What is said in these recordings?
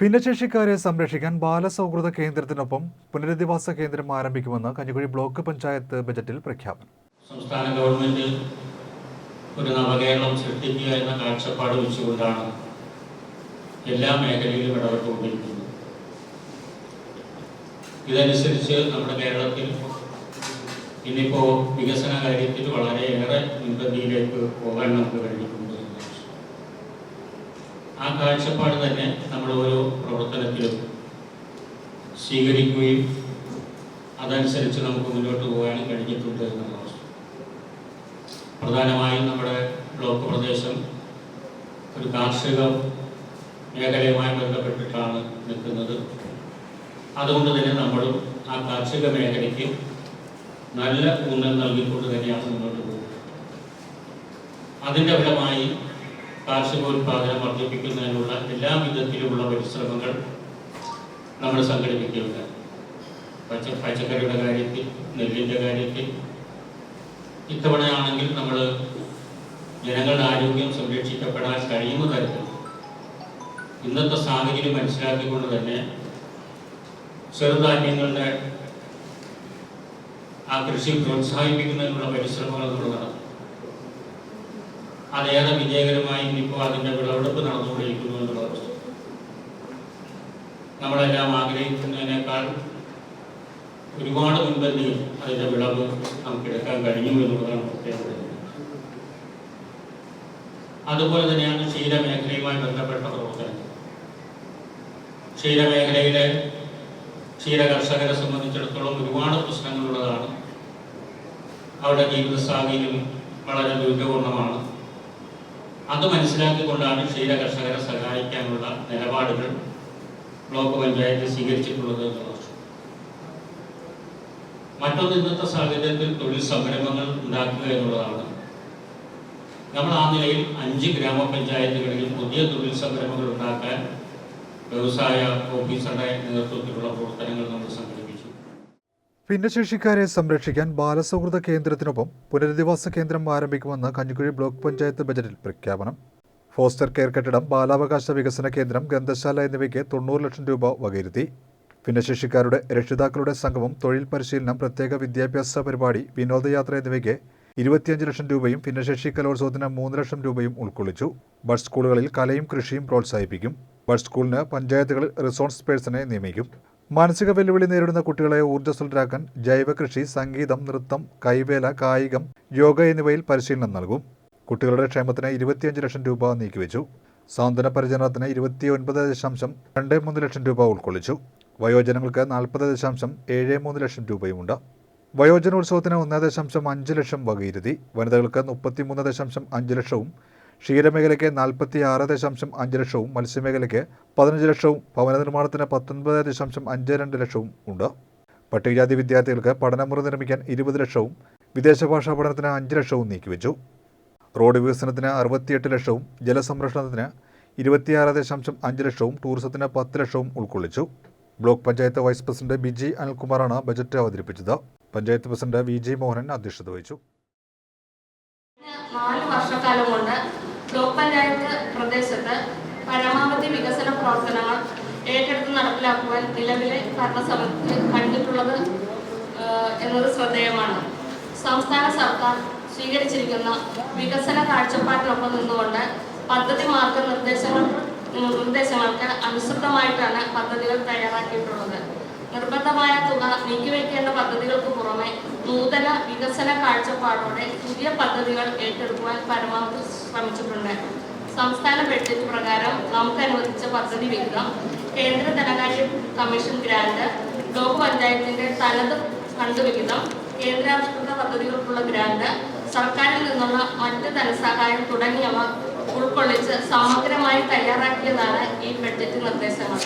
ഭിന്നശേഷിക്കാരെ സംരക്ഷിക്കാൻ ബാലസൗഹൃദ കേന്ദ്രത്തിനൊപ്പം പുനരധിവാസ കേന്ദ്രം ആരംഭിക്കുമെന്ന് കഞ്ഞിക്കുഴി ബ്ലോക്ക് പഞ്ചായത്ത് ബജറ്റിൽ പ്രഖ്യാപനം. സംസ്ഥാന ഗവൺമെന്റ് ഒരു നവകേരളം സൃഷ്ടിക്കുക എന്ന കാഴ്ചപ്പാട് വെച്ചുകൊണ്ടാണ് എല്ലാ മേഖലയിലും ഇടപെട്ടുകൊണ്ടിരിക്കുന്നത്. ഇതനുസരിച്ച് നമ്മുടെ കേരളത്തിൽ ഇന്നിപ്പോ വികസന കാര്യത്തിൽ വളരെയേറെ മുൻപന്തിയിലേക്ക് പോകാൻ നമുക്ക് കഴിഞ്ഞിട്ടുണ്ട്. കാഴ്ചപ്പാട് തന്നെ നമ്മൾ ഓരോ പ്രവർത്തനത്തിലും സ്വീകരിക്കുകയും അതനുസരിച്ച് നമുക്ക് മുന്നോട്ട് പോകാനും കഴിഞ്ഞിട്ടുണ്ട് എന്നുള്ള പ്രധാനമായും നമ്മുടെ ബ്ലോക്ക് പ്രദേശം ഒരു കാർഷിക മേഖലയുമായി ബന്ധപ്പെട്ടിട്ടാണ് നിൽക്കുന്നത്. അതുകൊണ്ട് തന്നെ നമ്മളും ആ കാർഷിക മേഖലയ്ക്ക് നല്ല ഊന്നൽ നൽകിക്കൊണ്ട് തന്നെയാണ് മുന്നോട്ട് പോകുന്നത്. അതിന്റെ ഫലമായി കാർഷികോൽപാദനം വർദ്ധിപ്പിക്കുന്നതിനുള്ള എല്ലാ വിധത്തിലുമുള്ള പരിശ്രമങ്ങൾ നമ്മൾ സംഘടിപ്പിക്കുന്നത് പച്ച പച്ചക്കറിയുടെ കാര്യത്തിൽ നെല്ലിന്റെ കാര്യത്തിൽ. ഇത്തവണയാണെങ്കിൽ നമ്മൾ ജനങ്ങളുടെ ആരോഗ്യം സംരക്ഷിക്കപ്പെടാൻ കഴിയുന്ന തരത്തിൽ ഇന്നത്തെ സാഹചര്യം മനസ്സിലാക്കിക്കൊണ്ട് തന്നെ ചെറുധാന്യങ്ങളുടെ ആ കൃഷി പ്രോത്സാഹിപ്പിക്കുന്നതിനുള്ള പരിശ്രമങ്ങൾ നമ്മൾ നടത്തും. അതേറെ വിജയകരമായി ഇപ്പോൾ അതിന്റെ വിളവെടുപ്പ് നടന്നുകൊണ്ടിരിക്കുന്നു എന്നുള്ള നമ്മളെല്ലാം ആഗ്രഹിക്കുന്നതിനേക്കാൾ ഒരുപാട് മുൻപന്തിയിൽ അതിന്റെ വിളവ് നമുക്ക് എടുക്കാൻ കഴിഞ്ഞു എന്നുള്ളതാണ് പ്രത്യേകത അതുപോലെ തന്നെയാണ് ക്ഷീരമേഖലയുമായി ബന്ധപ്പെട്ട പ്രവർത്തനം. ക്ഷീരമേഖലയിലെ ക്ഷീര കർഷകരെ സംബന്ധിച്ചിടത്തോളം ഒരുപാട് പ്രശ്നങ്ങളുള്ളതാണ്. അവരുടെ ജീവിത സാഹചര്യം വളരെ ദുരിതപൂർണമാണ്. അത് മനസ്സിലാക്കിക്കൊണ്ടാണ് ക്ഷീര കർഷകരെ സഹായിക്കാനുള്ള നിലപാടുകൾ ബ്ലോക്ക് പഞ്ചായത്ത് സ്വീകരിച്ചിട്ടുള്ളത് എന്ന് പറഞ്ഞു. മറ്റൊന്ന് ഇന്നത്തെ സാഹചര്യത്തിൽ തൊഴിൽ സംരംഭങ്ങൾ ഉണ്ടാക്കുക എന്നുള്ളതാണ്. നമ്മൾ ആ നിലയിൽ അഞ്ച് ഗ്രാമപഞ്ചായത്തുകളിൽ പുതിയ തൊഴിൽ സംരംഭങ്ങൾ ഉണ്ടാക്കാൻ വ്യവസായ ഓഫീസറുടെ നേതൃത്വത്തിലുള്ള പ്രവർത്തനങ്ങൾ നമ്മൾ സംഘടിപ്പിച്ചു. ഭിന്നശേഷിക്കാരെ സംരക്ഷിക്കാൻ ബാലസൗഹൃദ കേന്ദ്രത്തിനൊപ്പം പുനരധിവാസ കേന്ദ്രം ആരംഭിക്കുമെന്ന് കഞ്ഞിക്കുഴി ബ്ലോക്ക് പഞ്ചായത്ത് ബജറ്റിൽ പ്രഖ്യാപനം. ഫോസ്റ്റർ കെയർ കെട്ടിടം ബാലാവകാശ വികസന കേന്ദ്രം ഗ്രന്ഥശാല എന്നിവയ്ക്ക് തൊണ്ണൂറ് ലക്ഷം രൂപ വകയിരുത്തി. ഭിന്നശേഷിക്കാരുടെ രക്ഷിതാക്കളുടെ സംഘവും തൊഴിൽ പരിശീലനം പ്രത്യേക വിദ്യാഭ്യാസ പരിപാടി വിനോദയാത്ര എന്നിവയ്ക്ക് ഇരുപത്തിയഞ്ച് ലക്ഷം രൂപയും ഭിന്നശേഷി കലോത്സവത്തിന് മൂന്ന് ലക്ഷം രൂപയും ഉൾക്കൊള്ളിച്ചു. ബഡ് സ്കൂളുകളിൽ കലയും കൃഷിയും പ്രോത്സാഹിപ്പിക്കും. ബഡ് സ്കൂളിന് പഞ്ചായത്തുകളിൽ റിസോഴ്സ് പേഴ്സണെ നിയമിക്കും. മാനസിക വെല്ലുവിളി നേരിടുന്ന കുട്ടികളെ ഊർജസ്വലരാക്കാൻ ജൈവകൃഷി സംഗീതം നൃത്തം കൈവേല കായികം യോഗ എന്നിവയിൽ പരിശീലനം നൽകും. കുട്ടികളുടെ ക്ഷേമത്തിന് ഇരുപത്തിയഞ്ച് ലക്ഷം രൂപ നീക്കിവെച്ചു. സാന്ത്വന പരിചരണത്തിന് ഇരുപത്തി ഒൻപത് ദശാംശം രണ്ട് മൂന്ന് ലക്ഷം രൂപ ഉൾക്കൊള്ളിച്ചു. വയോജനങ്ങൾക്ക് നാൽപ്പത് ദശാംശം ഏഴ് മൂന്ന് ലക്ഷം രൂപയുമുണ്ട്. വയോജനോത്സവത്തിന് ഒന്ന് ദശാംശം അഞ്ച് ലക്ഷം വകയിരുത്തി. വനിതകൾക്ക് മുപ്പത്തിമൂന്ന് ദശാംശം അഞ്ച് ലക്ഷവും ക്ഷീരമേഖലയ്ക്ക് നാൽപ്പത്തി ആറ് ദശാംശം അഞ്ച് ലക്ഷവും മത്സ്യമേഖലയ്ക്ക് പതിനഞ്ച് ലക്ഷവും ഭവന നിർമ്മാണത്തിന് പത്തൊൻപത് ദശാംശം അഞ്ച് രണ്ട് ലക്ഷവും ഉണ്ട്. പട്ടികജാതി വിദ്യാർത്ഥികൾക്ക് പഠനമുറി നിർമ്മിക്കാൻ ഇരുപത് ലക്ഷവും വിദേശ ഭാഷാ പഠനത്തിന് അഞ്ച് ലക്ഷവും നീക്കിവെച്ചു. റോഡ് വികസനത്തിന് അറുപത്തിയെട്ട് ലക്ഷവും ജലസംരക്ഷണത്തിന് ഇരുപത്തിയാറ് ദശാംശം അഞ്ച് ലക്ഷവും ടൂറിസത്തിന് പത്ത് ലക്ഷവും ഉൾക്കൊള്ളിച്ചു. Block panchayat vice president Biji അനിൽകുമാറാണ് budget അവതരിപ്പിച്ചത്. Panchayat president V G Mohanan അധ്യക്ഷത വഹിച്ചു. നാല് വർഷക്കാലം കൊണ്ട് ബ്ലോക്ക് പഞ്ചായത്ത് പ്രദേശത്ത് പരമാവധി വികസന പ്രവർത്തനങ്ങൾ ഏറ്റെടുത്ത് നടപ്പിലാക്കുവാൻ നിലവിലെ ഭരണസമിതി കഴിഞ്ഞിട്ടുള്ളത് ഏഹ്, എന്നത് ശ്രദ്ധേയമാണ്. സംസ്ഥാന സർക്കാർ സ്വീകരിച്ചിരിക്കുന്ന വികസന കാഴ്ചപ്പാടിനൊപ്പം നിന്നുകൊണ്ട് പദ്ധതി മാർഗനിർദ്ദേശങ്ങൾ നിർദ്ദേശങ്ങൾക്ക് അനുസൃതമായിട്ടാണ് പദ്ധതികൾ തയ്യാറാക്കിയിട്ടുള്ളത്. നിർബന്ധമായ തുക നീക്കിവെക്കേണ്ട പദ്ധതികൾക്ക് പുറമെ വികസന കാഴ്ചപ്പാടോടെ പുതിയ പദ്ധതികൾ ഏറ്റെടുക്കുവാൻ പരമാവധി ശ്രമിച്ചിട്ടുണ്ട്. സംസ്ഥാന ബഡ്ജറ്റ് പ്രകാരം നമുക്ക് അനുവദിച്ച പദ്ധതി വിഹിതം കേന്ദ്ര ധനകാര്യ കമ്മീഷൻ ഗ്രാന്റ് ബ്ലോക്ക് പഞ്ചായത്തിന്റെ തനത് ഫണ്ട് വിഹിതം കേന്ദ്രാവിഷ്കൃത പദ്ധതികൾക്കുള്ള ഗ്രാന്റ് സർക്കാരിൽ നിന്നുള്ള മറ്റ് ധനസഹായം തുടങ്ങിയവ ഉൾക്കൊള്ളിച്ച് സമഗ്രമായി തയ്യാറാക്കിയതാണ് ഈ ബഡ്ജറ്റ് നിർദ്ദേശങ്ങൾ.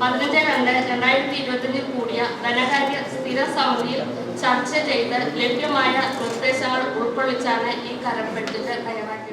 പതിനഞ്ച് രണ്ട് രണ്ടായിരത്തി ഇരുപത്തിയഞ്ചിൽ കൂടിയ ധനകാര്യ സ്ഥിര സമിതിയിൽ ചർച്ച ചെയ്ത് ലഭ്യമായ നിർദ്ദേശങ്ങൾ ഉൾക്കൊള്ളിച്ചാണ് ഈ കരം പെട്ടിട്ട് തയ്യാറാക്കിയത്.